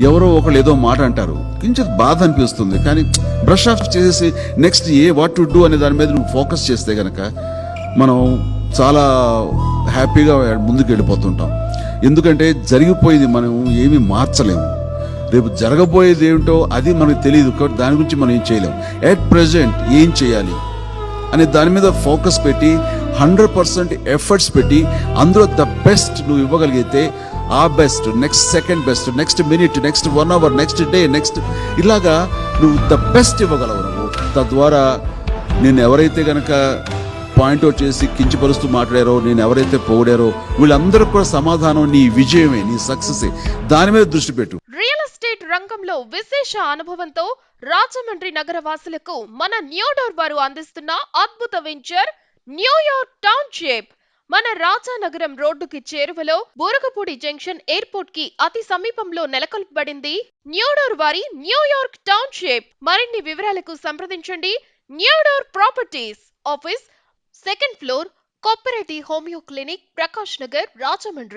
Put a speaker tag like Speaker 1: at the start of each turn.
Speaker 1: ఎవరో ఒకళ్ళు ఏదో మాట అంటారు. కొంచెం బాధ అనిపిస్తుంది. కానీ బ్రష్ ఆఫ్ చేసేసి నెక్స్ట్ ఏ వాట్ టు డూ అనే దాని మీద నువ్వు ఫోకస్ చేస్తే కనుక మనం చాలా హ్యాపీగా ముందుకు వెళ్ళిపోతుంటాం. ఎందుకంటే జరిగిపోయేది మనం ఏమీ మార్చలేము. రేపు జరగబోయేది ఏమిటో అది మనకు తెలియదు. కాబట్టి దాని గురించి మనం ఏం చేయలేం. ఎట్ ప్రజెంట్ ఏం చేయాలి? అనే దాని మీద ఫోకస్ పెట్టి హండ్రెడ్ పర్సెంట్ ఎఫర్ట్స్ పెట్టి అందులో ద బెస్ట్ నువ్వు ఇవ్వగలిగితే ఆ best next second best next minute next one hour next day next ఇలాగా నువ్వు ద బెస్ట్ ఇవ్వగలవు నువ్వు. తద్వారా నేను ఎవరైతే గనక పాయింట్అవుట్ చేసి కించపరుస్తూ మాట్లాడారో నేను ఎవరైతే పోడారో వీళ్ళందరూ కూడా సమాధానం నీ విజయమే నీ సక్సెస్. దాని మీద దృష్టి పెట్టు.
Speaker 2: రంగంలో విశేష అనుభవంతో రాజమండ్రి నగర వాసులకు మన న్యూడోర్ వారు అందిస్తున్న అద్భుత వెంచర్ న్యూయార్క్ టౌన్షిప్. మన రాజానగరం రోడ్డుకి చేరువలో బోరగపూడి జంక్షన్ ఎయిర్పోర్ట్కి అతి సమీపంలో నెలకొల్పబడింది న్యూడోర్ వారి న్యూయార్క్ టౌన్షిప్. మరిన్ని వివరాలకు సంప్రదించండి new door properties office second floor cooperative homeo clinic Prakash Nagar Rajahmundry.